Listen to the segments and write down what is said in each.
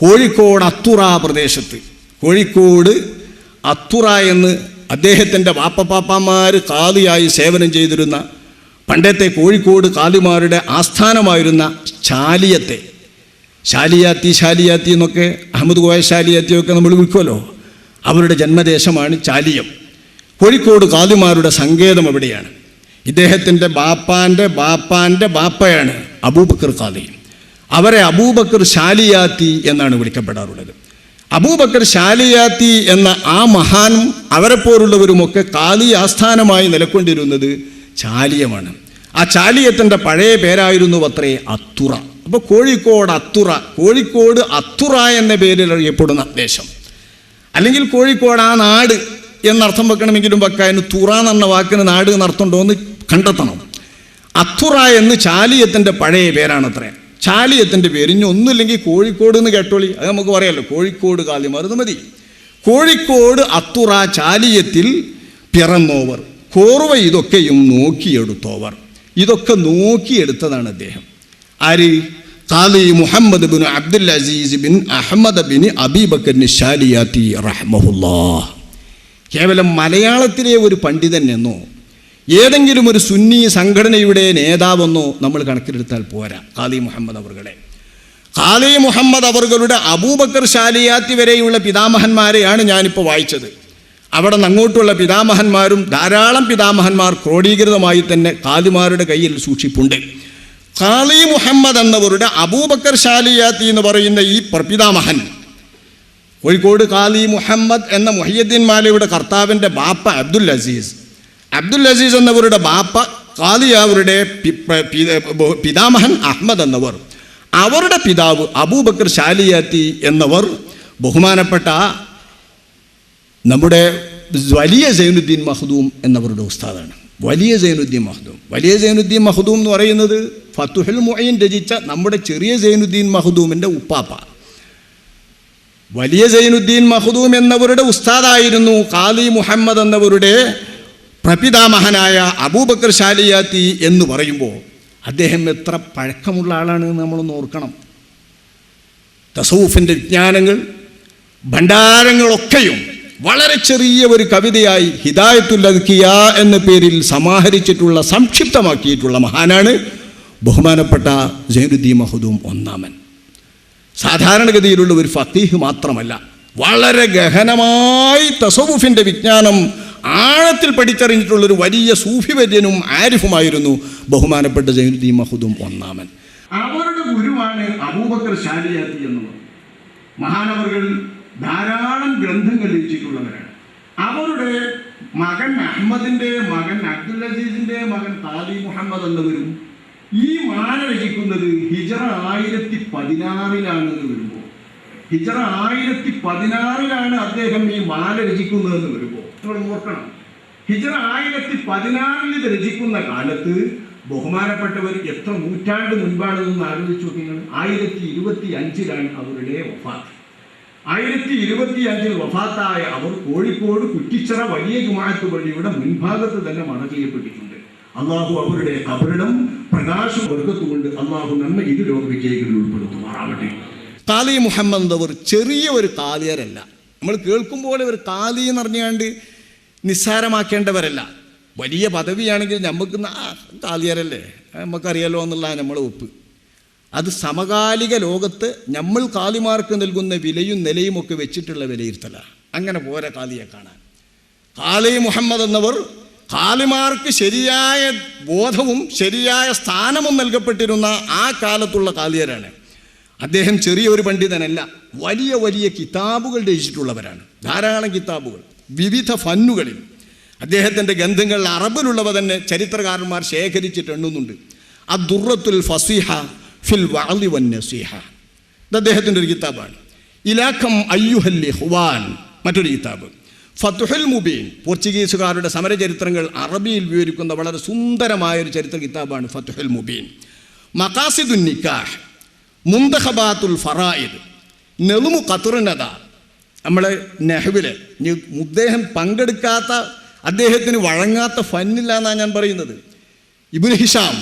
കോഴിക്കോട് അത്തുറ പ്രദേശത്ത്. കോഴിക്കോട് അത്തുറ എന്ന് അദ്ദേഹത്തിന്റെ വാപ്പപ്പാപ്പമാർ കാലിയായി സേവനം ചെയ്തിരുന്ന പണ്ടത്തെ കോഴിക്കോട് കാലിമാരുടെ ആസ്ഥാനമായിരുന്ന ശാലിയത്തെ. ശാലിയാത്തി ശാലിയാത്തി എന്നൊക്കെ അഹമ്മദ് കോയ ശാലിയാത്തിയൊക്കെ നമ്മൾ വിളിക്കുമല്ലോ. അവരുടെ ജന്മദേശമാണ് ചാലിയം കോഴിക്കോട് കാലിമാരുടെ സങ്കേതം എവിടെയാണ്? ഇദ്ദേഹത്തിന്റെ ബാപ്പാന്റെ ബാപ്പാന്റെ ബാപ്പയാണ് അബൂബക്കർ കാളി അവരെ അബൂബക്കർ ഷാലിയാത്തി എന്നാണ് വിളിക്കപ്പെടാറുള്ളത്. അബൂബക്കർ ഷാലിയാത്തി എന്ന ആ മഹാനും അവരെപ്പോലുള്ളവരുമൊക്കെ കാലി ആസ്ഥാനമായി നിലക്കൊണ്ടിരുന്നത് ചാലിയമാണ്. ആ ചാലിയത്തിന്റെ പഴയ പേരായിരുന്നു അത്രേ അത്തുറ. അപ്പോൾ കോഴിക്കോട് അത്തുറ കോഴിക്കോട് അത്തുറ എന്ന പേരിൽ അറിയപ്പെടുന്ന ദേശം. അല്ലെങ്കിൽ കോഴിക്കോട് ആ നാട് എന്നർത്ഥം വെക്കണമെങ്കിലും വെക്കാൻ തുറ എന്ന വാക്കിന് നാട് എന്നർത്ഥമുണ്ടോ എന്ന് കണ്ടെത്തണം. അത്തുറ എന്ന് ചാലിയത്തിന്റെ പഴയ പേരാണത്രേ. ചാലിയത്തിന്റെ പേര്. ഇനി ഒന്നുമില്ലെങ്കിൽ കോഴിക്കോട് എന്ന് കേട്ടോളി. അത് നമുക്ക് പറയാമല്ലോ കോഴിക്കോട് കാലിമാർ മതി. കോഴിക്കോട് അത്തുറ ചാലിയത്തിൽ പിറന്നോവർ. കോർവ ഇതൊക്കെയും നോക്കിയെടുത്തോവർ. ഇതൊക്കെ നോക്കിയെടുത്തതാണ് അദ്ദേഹം. ആര്? കാലി മുഹമ്മദ് ബിൻ അബ്ദുൽ അസീസ് ബിൻ അഹമ്മദ് ബിൻ അബീബക്കറിന് ഷാലിയാത്തി റഹ്മഹുല്ലാ. കേവലം മലയാളത്തിലെ ഒരു പണ്ഡിതൻ എന്നോ ഏതെങ്കിലും ഒരു സുന്നി സംഘടനയുടെ നേതാവെന്നോ നമ്മൾ കണക്കിലെടുത്താൽ പോരാ. ഖാലി മുഹമ്മദ് അവർകളെ. ഖാലി മുഹമ്മദ് അവർകളുടെ അബൂബക്കർ ഷാലിയാത്തി വരെയുള്ള പിതാമഹന്മാരെയാണ് ഞാനിപ്പോൾ വായിച്ചത്. അവിടെ അങ്ങോട്ടുള്ള പിതാമഹന്മാരും ധാരാളം പിതാമഹന്മാർ ക്രോഡീകൃതമായി തന്നെ കാലിമാരുടെ കയ്യിൽ സൂക്ഷിപ്പുണ്ട്. ഖാലി മുഹമ്മദ് എന്നവരുടെ അബൂബക്കർ ഷാലിയാത്തി എന്ന് പറയുന്ന ഈ പ്രപിതാമഹൻ കോഴിക്കോട് ഖാലി മുഹമ്മദ് എന്ന മൊഹിയദ്ദീൻ മാലയുടെ കർത്താവിന്റെ ബാപ്പ അബ്ദുൽ അസീസ് അബ്ദുൽ അസീസ് എന്നവരുടെ ബാപ്പ കാലിയാവരുടെ പിതാമഹൻ അഹമ്മദ് എന്നവർ. അവരുടെ പിതാവ് അബൂബക്കർ ഷാലിയാത്തി എന്നവർ ബഹുമാനപ്പെട്ട നമ്മുടെ വലിയ സൈനുദ്ദീൻ മഹദൂം എന്നവരുടെ ഉസ്താദാണ്. വലിയ സൈനുദ്ദീൻ മഹദൂം. വലിയ സൈനുദ്ദീൻ മഹദൂം എന്ന് പറയുന്നത് ഫത്തുഹുൽ മൊയ്യൻ രചിച്ച നമ്മുടെ ചെറിയ സൈനുദ്ദീൻ മഹദൂമിന്റെ ഉപ്പാപ്പ. വലിയ സൈനുദ്ദീൻ മഹദൂം എന്നവരുടെ ഉസ്താദായിരുന്നു കാലി മുഹമ്മദ് എന്നവരുടെ പ്രപിതാമഹനായ അബൂബക്കർ ശാലിയാത്തി എന്ന് പറയുമ്പോൾ അദ്ദേഹം എത്ര പഴക്കമുള്ള ആളാണ് നമ്മളൊന്ന് ഓർക്കണം. തസൂഫിന്റെ വിജ്ഞാനങ്ങൾ ഭണ്ഡാരങ്ങളൊക്കെയും വളരെ ചെറിയ ഒരു കവിതയായി ഹിദായത്തുൽ അദ്കിയ എന്ന പേരിൽ സമാഹരിച്ചിട്ടുള്ള സംക്ഷിപ്തമാക്കിയിട്ടുള്ള മഹാനാണ് ബഹുമാനപ്പെട്ട ജൈനുദ്ദീൻ മഹദൂം ഒന്നാമൻ. സാധാരണഗതിയിലുള്ള ഒരു ഫത്തീഹ് മാത്രമല്ല വളരെ ഗഹനമായി തസവുഫിന്റെ വിജ്ഞാനം ആഴത്തിൽ പഠിച്ചറിഞ്ഞിട്ടുള്ള ഒരു വലിയ സൂഫിവര്യനും ആരിഫുമായിരുന്നു ബഹുമാനപ്പെട്ട ജൈനുദ്ദീൻ മഹുദും ഒന്നാമൻ. അവരുടെ ഗുരുവാണ് അബൂബക്കർ ശാലിയാത്തി എന്നുള്ളത്. മഹാനവറുകൾ ധാരാളം ഗ്രന്ഥങ്ങൾ രചിച്ചിട്ടുള്ളവരാണ്. അവരുടെ മകൻ അഹമ്മദിന്റെ മകൻ അബ്ദുൽ അസീസിന്റെ മകൻ താലി മുഹമ്മദ് എന്നവരും ഈ മാല രചിക്കുന്നത് ഹിജറ ആയിരത്തി പതിനാറിലാണ് എന്ന് വരുമ്പോൾ. ഹിജറ ആയിരത്തി പതിനാറിലാണ് അദ്ദേഹം ഈ മാല രചിക്കുന്നതെന്ന് വരുമ്പോൾ. നിങ്ങൾ ഓർക്കണം. ഹിജറ ആയിരത്തി പതിനാറിൽ ഇത് രചിക്കുന്ന കാലത്ത് ബഹുമാനപ്പെട്ടവർ എത്ര നൂറ്റാണ്ട് മുൻപാണെന്ന് ആലോചിച്ചു നിങ്ങൾ ആയിരത്തി ഇരുപത്തി അഞ്ചിലാണ് അവരുടെ വഫാത്ത്. ആയിരത്തി ഇരുപത്തി അഞ്ചിൽ വഫാത്തായ അവർ കോഴിക്കോട് കുറ്റിച്ചിറ വലിയ ജുമാഅത്ത് പള്ളിയുടെ മുൻഭാഗത്ത് തന്നെ മണ ചെയ്യപ്പെട്ടിട്ടുണ്ട്. അള്ളാഹു അവരുടെ കബറിടം പ്രകാശം വർഗത്തുകൊണ്ട് അള്ളാഹു നമ്മെ ഇരു ലോകവിജയികളിൽ ഉൾപ്പെടുത്തുമാറാവട്ടെ. താലി മുഹമ്മദ് അവർ ചെറിയ ഒരു കാലിയരല്ല നമ്മൾ കേൾക്കുമ്പോൾ ഒരു താലി എന്ന് പറഞ്ഞാണ്ട് നിസ്സാരമാക്കേണ്ടവരല്ല. വലിയ പദവിയാണെങ്കിൽ നമുക്ക് ആ കാലിയരല്ലേ? നമുക്കറിയാലോ എന്നുള്ള നമ്മൾ ഒപ്പ് അത് സമകാലിക ലോകത്ത് നമ്മൾ കാലിമാർക്ക് നൽകുന്ന വിലയും നിലയും ഒക്കെ വെച്ചിട്ടുള്ള വിലയിരുത്തലാണ് അങ്ങനെ പോരെ കാലിയെ കാണാൻ. കാലി മുഹമ്മദ് എന്നവർ കാലിമാർക്ക് ശരിയായ ബോധവും ശരിയായ സ്ഥാനവും നൽകപ്പെട്ടിരുന്ന ആ കാലത്തുള്ള കാലിയരാണ്. അദ്ദേഹം ചെറിയൊരു പണ്ഡിതനല്ല വലിയ വലിയ കിതാബുകൾ രചിച്ചിട്ടുള്ളവരാണ്. ധാരാളം കിതാബുകൾ. വിവിധ ഫന്നുകളിൽ. അദ്ദേഹത്തിന്റെ ഗ്രന്ഥങ്ങൾ അറബിലുള്ളവ തന്നെ ചരിത്രകാരന്മാർ ശേഖരിച്ചിട്ടുണ്ടെന്നുണ്ട് ആ അദുറത്തുൽ ഫസിഹ ഫിൽ വാളി വൻ നസീഹ. ഇത് അദ്ദേഹത്തിന്റെ ഒരു കിതാബാണ്. ഇലാഖം അയ്യുഹല്ലി ഹുവാൻ മറ്റൊരു കിതാബ്. ഫതുഹൽ മുബീൻ പോർച്ചുഗീസുകാരുടെ സമരചരിത്രങ്ങൾ അറബിയിൽ വിവരിക്കുന്ന വളരെ സുന്ദരമായ ഒരു ചരിത്ര കിതാബാണ് ഫതുഹൽ മുബീൻ. മക്കാസിദുൻ നിക്കാഹ് മുന്തഹബാത്തുൽ ഫറായിദ് നെളുമു ഖത്തുറിനത നമ്മളെ നെഹ്വിൽ ഇനി അദ്ദേഹം പങ്കെടുക്കാത്ത അദ്ദേഹത്തിന് വഴങ്ങാത്ത ഫന്നില്ല എന്നാണ് ഞാൻ പറയുന്നത്. ഇബുൽ ഹിഷാം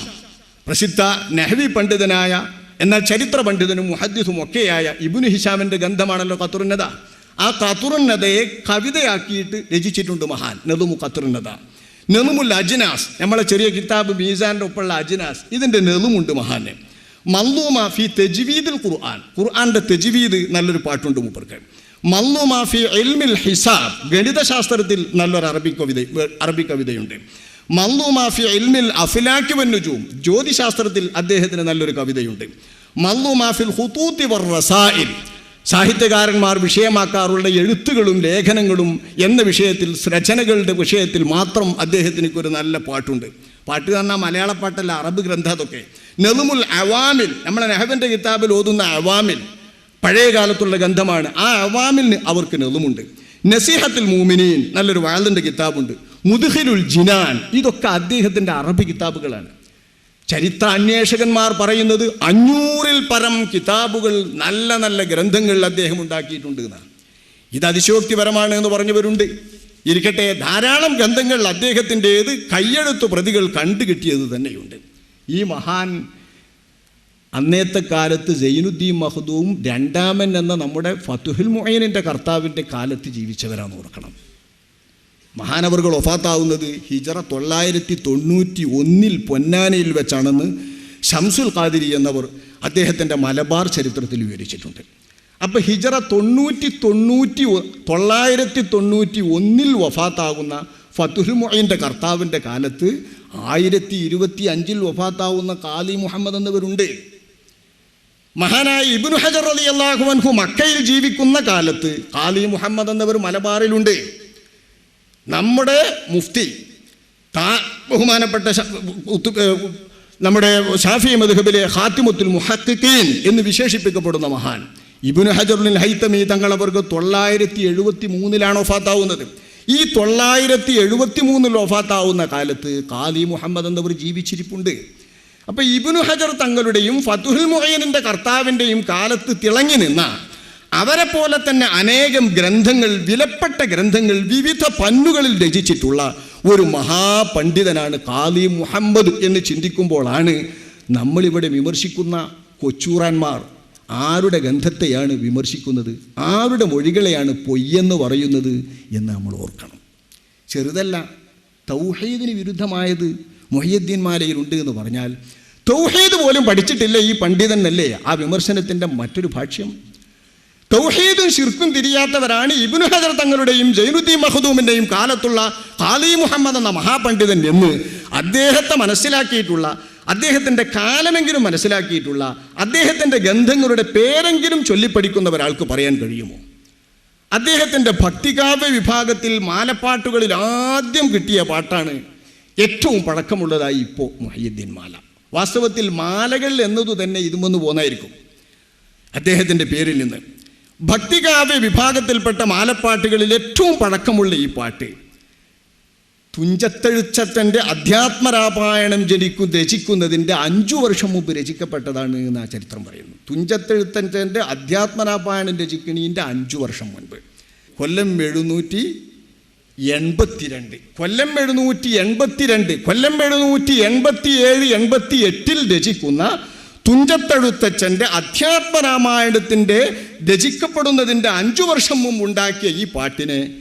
പ്രസിദ്ധ നെഹ്വി പണ്ഡിതനായ എന്നാൽ ചരിത്ര പണ്ഡിതനും മുഹദ്ദിസും ഒക്കെയായ ഇബുൻ ഹിഷാമിന്റെ ഗന്ധമാണല്ലോ കത്തുറുന്നത ആ കത്തുറുന്നതയെ കവിതയാക്കിയിട്ട് രചിച്ചിട്ടുണ്ട് മഹാൻ നെതുമു കത്തുറുന്നത നെതുമുൽ അജിനാസ് നമ്മളെ ചെറിയ കിതാബ് മീസാന്റെ ഒപ്പമുള്ള അജിനാസ് ഇതിന്റെ നെതുമുണ്ട് മഹാന് മന്ദൂമാഫി തെജ്വീദിൽ ഖുർആൻ. ഖുർആാന്റെ തെജ്വീദ് നല്ലൊരു പാട്ടുണ്ട് മൂപ്പർക്ക്. മല്ലൂമ മാഫി എൽമിൽ ഹിസാബ്. ഗണിതശാസ്ത്രത്തിൽ നല്ലൊരു അറബി കവിത അറബി കവിതയുണ്ട്. മല്ലു മാഫി എൽമിൽ അഫിലാക്കി വന്നുജൂം ജ്യോതിശാസ്ത്രത്തിൽ അദ്ദേഹത്തിന് നല്ലൊരു കവിതയുണ്ട്. മല്ലു മാഫിൽ ഹുതൂത്തി വർ സാഹിത്യകാരന്മാർ വിഷയമാക്കാറുള്ള എഴുത്തുകളും ലേഖനങ്ങളും എന്ന വിഷയത്തിൽ രചനകളുടെ വിഷയത്തിൽ മാത്രം അദ്ദേഹത്തിന് ഒരു നല്ല പാട്ടുണ്ട്. പാട്ട് പറഞ്ഞാൽ മലയാള പാട്ടല്ല അറബ് ഗ്രന്ഥ അതൊക്കെ. നെതുമുൽ അവാമിൽ നമ്മളെ നെഹബിന്റെ കിതാബിൽ ഓതുന്ന അവാമിൽ. പഴയ കാലത്തുള്ള ഗന്ധമാണ് ആ അവാമിന് അവർക്ക് നിലമുണ്ട് നസീഹത്തിൽ മൂമിനീൻ നല്ലൊരു വാളിന്റെ കിതാബുണ്ട്. മുദുഹിലുൽ ജിനാൻ ഇതൊക്കെ അദ്ദേഹത്തിന്റെ അറബി കിതാബുകളാണ്. ചരിത്ര അന്വേഷകന്മാർ പറയുന്നത് അഞ്ഞൂറിൽ പരം കിതാബുകൾ നല്ല നല്ല ഗ്രന്ഥങ്ങൾ അദ്ദേഹം ഉണ്ടാക്കിയിട്ടുണ്ട് എന്നാണ്. ഇത് അതിശോക്തിപരമാണ് എന്ന് പറഞ്ഞവരുണ്ട്. ഇരിക്കട്ടെ ധാരാളം ഗ്രന്ഥങ്ങൾ അദ്ദേഹത്തിന്റേത് കയ്യെഴുത്ത് പ്രതികൾ കണ്ടു കിട്ടിയത് തന്നെയുണ്ട്. ഈ മഹാൻ അന്നത്തെ കാലത്ത് സൈനുദ്ദീൻ മഹദൂവും രണ്ടാമൻ എന്ന നമ്മുടെ ഫതുഹുൽ മൊയ്യനിന്റെ കർത്താവിന്റെ കാലത്ത് ജീവിച്ചവരാണ് ഓർക്കണം. മഹാനവറുകൾ ഒഫാത്താവുന്നത് ഹിജറ തൊള്ളായിരത്തി തൊണ്ണൂറ്റി ഒന്നിൽ പൊന്നാനയിൽ വെച്ചാണെന്ന് ഷംസുൽ ഖാദിരി എന്നവർ അദ്ദേഹത്തിന്റെ മലബാർ ചരിത്രത്തിൽ വിവരിച്ചിട്ടുണ്ട്. അപ്പോൾ ഹിജറ തൊണ്ണൂറ്റി തൊണ്ണൂറ്റി തൊള്ളായിരത്തി തൊണ്ണൂറ്റി ഒന്നിൽ വഫാത്താകുന്ന ഫതുഹുൽ മൊയ്യന്റെ കർത്താവിന്റെ കാലത്ത് ആയിരത്തി ഇരുപത്തി അഞ്ചിൽ വഫാത്താവുന്ന കാലി മുഹമ്മദ് എന്നവരുണ്ട്. മഹാനായ ഇബ്നു ഹജർ അലി അള്ളാഹുവൻഹു മക്കയിൽ ജീവിക്കുന്ന കാലത്ത് ഖാലി മുഹമ്മദ് എന്നവർ മലബാറിലുണ്ട്. നമ്മുടെ മുഫ്തി താ ബഹുമാനപ്പെട്ട നമ്മുടെ ഷാഫി മധുഹബിലെ ഹാത്തിമുത്തുൽ മുഹത്തീൻ എന്ന് വിശേഷിപ്പിക്കപ്പെടുന്ന മഹാൻ. ഇബുന് ഹജറുൽ ഹൈത്തമി തങ്ങളവർക്ക് തൊള്ളായിരത്തി എഴുപത്തി മൂന്നിലാണ് ഒഫാത്താവുന്നത് ഈ തൊള്ളായിരത്തി എഴുപത്തി മൂന്നിൽ ഒഫാത്താവുന്ന കാലത്ത് ഖാലി മുഹമ്മദ് എന്നവർ ജീവിച്ചിരിപ്പുണ്ട്. അപ്പൊ ഇബിനു ഹജർ തങ്ങളുടെയും ഫതുഹുൽ മുഹയനിന്റെ കർത്താവിന്റെയും കാലത്ത് തിളങ്ങി നിന്ന അവരെ പോലെ തന്നെ അനേകം ഗ്രന്ഥങ്ങൾ വിലപ്പെട്ട ഗ്രന്ഥങ്ങൾ വിവിധ പന്നുകളിൽ രചിച്ചിട്ടുള്ള ഒരു മഹാപണ്ഡിതനാണ് കാലി മുഹമ്മദ് എന്ന് ചിന്തിക്കുമ്പോഴാണ് നമ്മളിവിടെ വിമർശിക്കുന്ന കൊച്ചൂറാന്മാർ ആരുടെ ഗന്ധത്തെയാണ് വിമർശിക്കുന്നത് ആരുടെ മൊഴികളെയാണ് പൊയ്യെന്ന് പറയുന്നത് എന്ന് നമ്മൾ ഓർക്കണം. ചെറുതല്ല തൗഹീദിന് വിരുദ്ധമായത് മൊഹിയദ്ദീൻ മാലയിലുണ്ട് എന്ന് പറഞ്ഞാൽ തൗഹീദ് പോലും പഠിച്ചിട്ടില്ല ഈ പണ്ഡിതനല്ലേ? ആ വിമർശനത്തിന്റെ മറ്റൊരു ഭാഷ്യം. തൗഹീദും ശിർക്കും തിരിയാത്തവരാണ് ഇബ്നു ഹജർ തങ്ങളുടെയും ജൈനുദ്ദീൻ മഹദൂമിന്റെയും കാലത്തുള്ള ഖാലി മുഹമ്മദ് എന്ന മഹാപണ്ഡിതൻ എന്ന് അദ്ദേഹത്തെ മനസ്സിലാക്കിയിട്ടുള്ള അദ്ദേഹത്തിന്റെ കാലമെങ്കിലും മനസ്സിലാക്കിയിട്ടുള്ള അദ്ദേഹത്തിന്റെ ഗന്ധങ്ങളുടെ പേരെങ്കിലും ചൊല്ലിപ്പഠിക്കുന്ന ഒരാൾക്ക് പറയാൻ കഴിയുമോ? അദ്ദേഹത്തിന്റെ ഭക്തികാവ്യ വിഭാഗത്തിൽ മാലപ്പാട്ടുകളിൽ ആദ്യം കിട്ടിയ പാട്ടാണ് ഏറ്റവും പഴക്കമുള്ളതായി ഇപ്പോൾ മുഹയ്യുദ്ദീൻ മാല. വാസ്തവത്തിൽ മാലകൾ എന്നതു തന്നെ ഇതുമെന്ന് പോന്നായിരിക്കും. അദ്ദേഹത്തിന്റെ പേരിൽ നിന്ന്. ഭക്തികാവ്യ വിഭാഗത്തിൽപ്പെട്ട മാലപ്പാട്ടുകളിൽ ഏറ്റവും പഴക്കമുള്ള ഈ പാട്ട്. തുഞ്ചത്തെഴുച്ചത്തന്റെ അധ്യാത്മരാമായണം ജനിക്കും രചിക്കുന്നതിന്റെ അഞ്ചു വർഷം മുമ്പ് രചിക്കപ്പെട്ടതാണ് എന്ന് ആ ചരിത്രം പറയുന്നു. തുഞ്ചത്തെഴുത്തന്റെ അധ്യാത്മരാമായണം രചിക്കണീന്റെ അഞ്ചു വർഷം മുൻപ്. കൊല്ലം എഴുന്നൂറ്റി എൺപത്തിരണ്ട്. കൊല്ലം എഴുന്നൂറ്റി എൺപത്തിരണ്ട്. കൊല്ലം എഴുന്നൂറ്റി എൺപത്തി ഏഴ് എൺപത്തി എട്ടിൽ രചിക്കുന്ന തുഞ്ചത്തെഴുത്തച്ഛന്റെ അധ്യാത്മരാമായണത്തിന്റെ രചിക്കപ്പെടുന്നതിന്റെ അഞ്ചു വർഷം മുമ്പ് ഉണ്ടാക്കിയ ഈ പാട്ടിനെ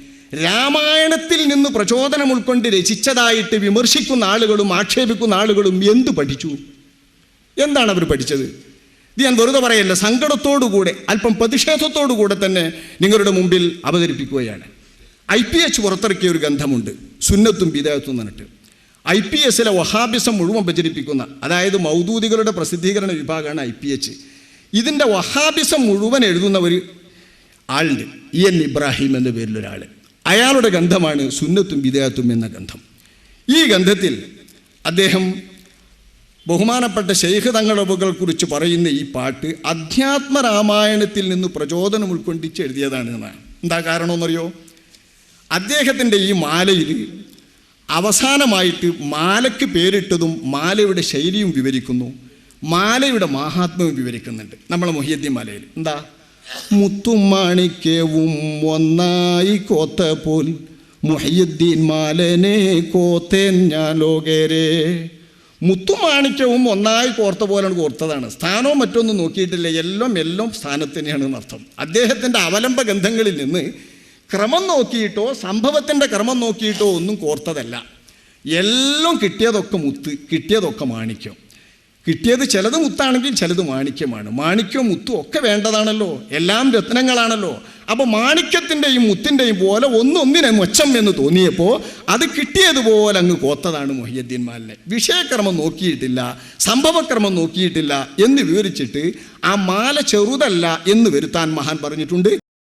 രാമായണത്തിൽ നിന്ന് പ്രചോദനം ഉൾക്കൊണ്ട് രചിച്ചതായിട്ട് വിമർശിക്കുന്ന ആളുകളും ആക്ഷേപിക്കുന്ന ആളുകളും എന്തു പഠിച്ചു? എന്താണ് അവർ പഠിച്ചത്? ഇത് ഞാൻ വെറുതെ പറയല്ല സങ്കടത്തോടുകൂടെ അല്പം പ്രതിഷേധത്തോടുകൂടെ തന്നെ നിങ്ങളുടെ മുമ്പിൽ അവതരിപ്പിക്കുകയാണ്. ഐ പി എച്ച് പുറത്തിറക്കിയ ഒരു ഗന്ധമുണ്ട് സുന്നത്തും ബിദായത്തും എന്ന് പറഞ്ഞിട്ട്. ഐ പി എസിലെ വഹാബിസം മുഴുവൻ പ്രചരിപ്പിക്കുന്ന അതായത് മൗദൂദികളുടെ പ്രസിദ്ധീകരണ വിഭാഗമാണ് ഐ പി എച്ച്. ഇതിന്റെ വഹാബിസം മുഴുവൻ എഴുതുന്ന ഒരു ആളുണ്ട് ഇ എൻ ഇബ്രാഹിം എന്ന പേരിലൊരാൾ അയാളുടെ ഗന്ധമാണ് സുന്നത്തും വിദയാത്തും എന്ന ഗന്ധം ഈ ഗന്ധത്തിൽ അദ്ദേഹം ബഹുമാനപ്പെട്ട ശൈഖ് തങ്ങളവുകൾ കുറിച്ച് പറയുന്ന ഈ പാട്ട് അധ്യാത്മ രാമായണത്തിൽ നിന്ന് പ്രചോദനം ഉൾക്കൊണ്ടിച്ച് എഴുതിയതാണ് എന്നാണ് എന്താ കാരണമെന്നറിയോ? അദ്ദേഹത്തിന്റെ ഈ മാലയിൽ അവസാനമായിട്ട് മാലയ്ക്ക് പേരിട്ടതും മാലയുടെ ശൈലിയും വിവരിക്കുന്നു. മാലയുടെ മാഹാത്മ്യവും വിവരിക്കുന്നുണ്ട്. നമ്മളെ മൊഹിയദ്ദീൻ മാലയിൽ. എന്താ? മുത്തും മാണിക്യവും ഒന്നായി കോത്ത പോൽ മൊഹിയുദ്ദീൻ മാലനെ കോത്തേൻ ഞാൻ ലോകേരെ. മുത്തും മാണിക്യവും ഒന്നായി കോർത്ത പോലെയാണ് കോർത്തതാണ്. സ്ഥാനവും മറ്റൊന്നും നോക്കിയിട്ടില്ല. എല്ലാം എല്ലാം സ്ഥാനത്തിനെയാണ് എന്നർത്ഥം. അദ്ദേഹത്തിന്റെ അവലംബ ഗന്ധങ്ങളിൽ നിന്ന് ക്രമം നോക്കിയിട്ടോ സംഭവത്തിന്റെ ക്രമം നോക്കിയിട്ടോ ഒന്നും കോർത്തതല്ല. എല്ലാം കിട്ടിയതൊക്കെ മുത്ത് കിട്ടിയതൊക്കെ മാണിക്യം. കിട്ടിയത് ചിലത് മുത്താണെങ്കിൽ ചിലത് മാണിക്യമാണ്. മാണിക്യവും മുത്തും ഒക്കെ വേണ്ടതാണല്ലോ. എല്ലാം രത്നങ്ങളാണല്ലോ. അപ്പോൾ മാണിക്യത്തിന്റെയും മുത്തിന്റെയും പോലെ ഒന്നൊന്നിനെ മെച്ചം എന്ന് തോന്നിയപ്പോൾ അത് കിട്ടിയതുപോലെ അങ്ങ് കോത്തതാണ് മൊഹിയദ്ദീൻ മാലിനെ വിഷയക്രമം നോക്കിയിട്ടില്ല സംഭവക്രമം നോക്കിയിട്ടില്ല എന്ന് വിവരിച്ചിട്ട് ആ മാല ചെറുതല്ല എന്ന് വരുത്താൻ മഹാൻ പറഞ്ഞിട്ടുണ്ട്.